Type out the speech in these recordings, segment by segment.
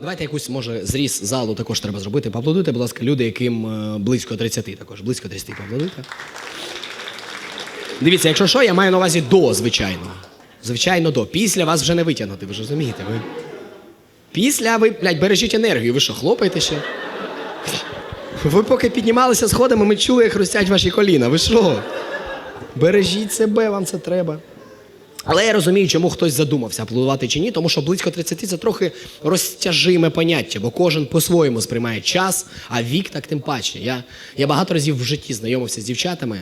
Давайте якусь, може, зріз залу також треба зробити. Поаплодуйте, будь ласка, люди, яким е, близько 30 також. Близько 30 поаплодуйте. Дивіться, якщо що, я маю на увазі до, звичайно. Звичайно, до. Після вас вже не витягнути, ви ж розумієте? Ви... Після ви, блядь, бережіть енергію. Ви що, хлопаєте ще? Ви поки піднімалися сходами, ми чули, як хрустять ваші коліна. Ви що? Бережіть себе, вам це треба. Але я розумію, чому хтось задумався, аплодувати чи ні, тому що близько 30 це трохи розтяжиме поняття, бо кожен по-своєму сприймає час, а вік так тим паче. Я, я багато разів в житті знайомився з дівчатами.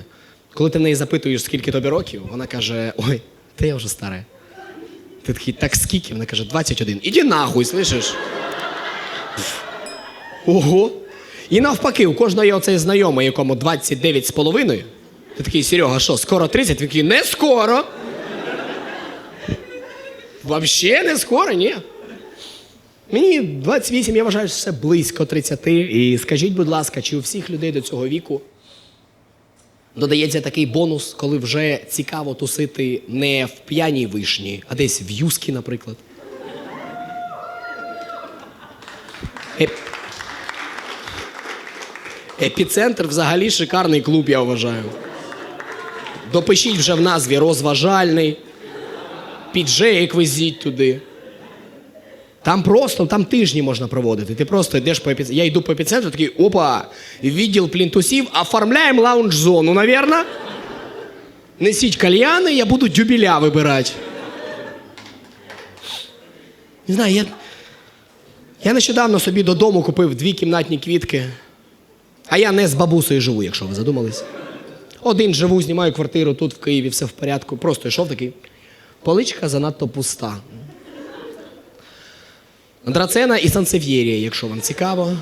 Коли ти в неї запитуєш, скільки тобі років, вона каже: Ой, та я вже старе. Ти такий, так скільки? Вона каже, 21. Іди нахуй, слышиш? Ого. І навпаки, у кожного є оцей знайомий, якому 29 з половиною. Ти такий, Серега, що, скоро 30? Він такий, не скоро. Вообще не скоро, ні. Мені 28, я вважаю, що все близько 30. І скажіть, будь ласка, чи у всіх людей до цього віку додається такий бонус, коли вже цікаво тусити не в п'яній вишні, а десь в юскі, наприклад. Еп... Епіцентр взагалі шикарний клуб, я вважаю. Допишіть вже в назві розважальний. Піджеїк везіть туди. Там просто, там тижні можна проводити. Ти просто йдеш по епіцентру. Я йду по епіцентру, такий, опа, відділ плінтусів, оформляємо лаунж-зону, навірно. Несіть кальяни, я буду дюбіля вибирати. Не знаю, я, я нещодавно собі додому купив дві кімнатні квітки. А я не з бабусею живу, якщо ви задумались. Один живу, знімаю квартиру тут в Києві, все в порядку. Просто йшов такий. Поличка занадто пуста. Драцена і сансев'єрія, якщо вам цікаво.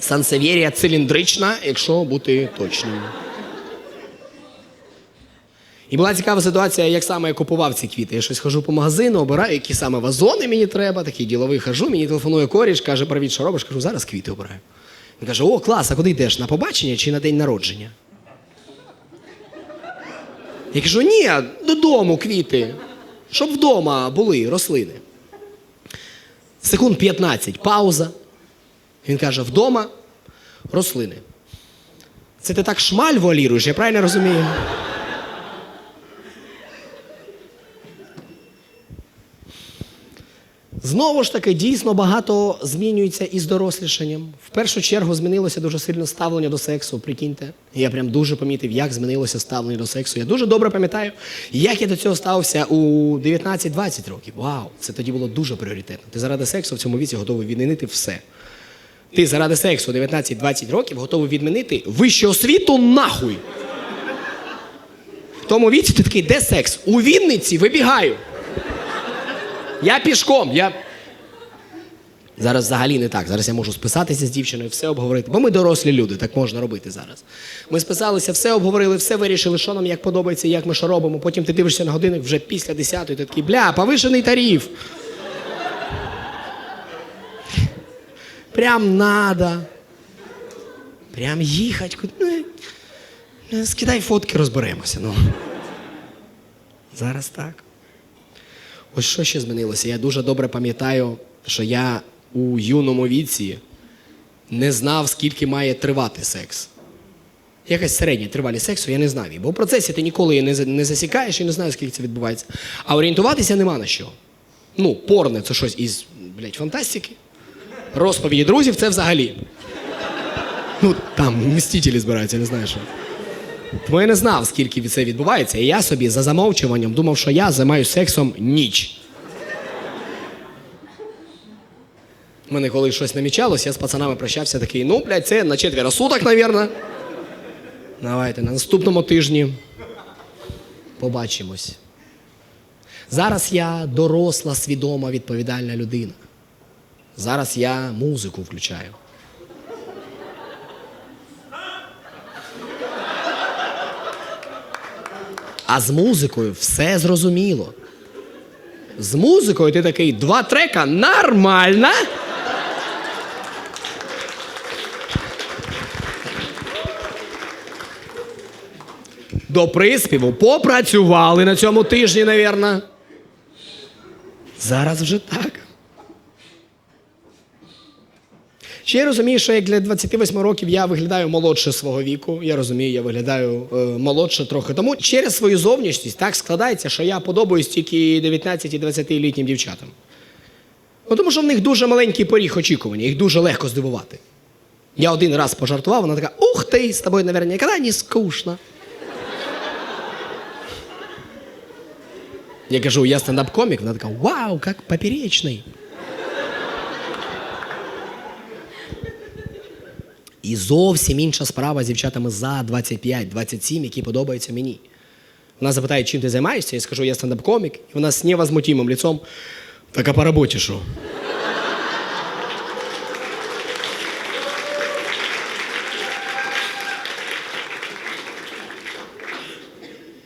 Сансев'єрія циліндрична, якщо бути точним. І була цікава ситуація, як саме я купував ці квіти. Я щось хожу по магазину, обираю, які саме вазони мені треба, такий діловий хожу, мені телефонує коріш, каже, привіт, що робиш? Кажу, зараз квіти обираю. Він каже: О, клас, а куди йдеш? На побачення чи на день народження? Я кажу, ні, додому квіти, щоб вдома були рослини. Секунд 15, пауза. Він каже: вдома рослини. Це ти так шмаль воліруєш, я правильно розумію? Знову ж таки, дійсно багато змінюється із дорослішанням. В першу чергу змінилося дуже сильно ставлення до сексу, прикиньте. Я прям дуже помітив, як змінилося ставлення до сексу. Я дуже добре пам'ятаю, як я до цього ставився у 19-20 років. Вау, це тоді було дуже пріоритетно. Ти заради сексу в цьому віці готовий відмінити все. Ти заради сексу у 19-20 років готовий відмінити вищу освіту нахуй. В тому віці ти такий, де секс? У Вінниці вибігаю. Я пішком. Я... Зараз взагалі не так. Зараз я можу списатися з дівчиною, все обговорити. Бо ми дорослі люди, так можна робити зараз. Ми списалися, все обговорили, все вирішили, що нам як подобається, як ми що робимо. Потім ти дивишся на годинник вже після 10-ї, ти такий, бля, повишений тариф. Прям надо. Прям їхати. Ну, скидай фотки, розберемося. Ну. Зараз так. Ось що ще змінилося? Я дуже добре пам'ятаю, що я у юному віці не знав, скільки має тривати секс. Якась середня тривалість сексу, я не знав її. Бо в процесі ти ніколи не, не засікаєш і не знаєш, скільки це відбувається. А орієнтуватися нема на що. Ну, порне це щось із, блядь, фантастики. Розповіді друзів це взагалі. Ну, там мстителі збираються, не знаю що. Тому я не знав, скільки це відбувається, і я собі за замовчуванням думав, що я займаюся сексом ніч. У мене коли щось намічалось, я з пацанами прощався такий, ну, блядь, це на четверо суток, навірно. Давайте на наступному тижні побачимось. Зараз я доросла, свідома, відповідальна людина. Зараз я музику включаю. А з музикою все зрозуміло. З музикою ти такий два трека нормально. До приспіву попрацювали на цьому тижні, навірно. Зараз вже так. Ще я розумію, що як для 28 років я виглядаю молодше свого віку. Я розумію, я виглядаю е, молодше трохи. Тому через свою зовнішність так складається, що я подобаюсь тільки 19-20-літнім дівчатам. Ну, тому що в них дуже маленький поріг очікування, їх дуже легко здивувати. Я один раз пожартував, вона така: ух ти, з тобою, наверное, ніколи не скучно. Я кажу, я стендап-комік, вона така, вау, як поперечний. І зовсім інша справа з дівчатами за 25-27, які подобаються мені. Вона запитає, чим ти займаєшся, я скажу, я стендап-комік, і вона з невозмутимим лицом. Так а по роботі що?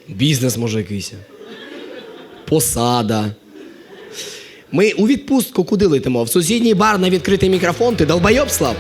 Бізнес може якийсь. Посада. Ми у відпустку куди летимо? В сусідній бар на відкритий мікрофон, ти долбойоб, Слав?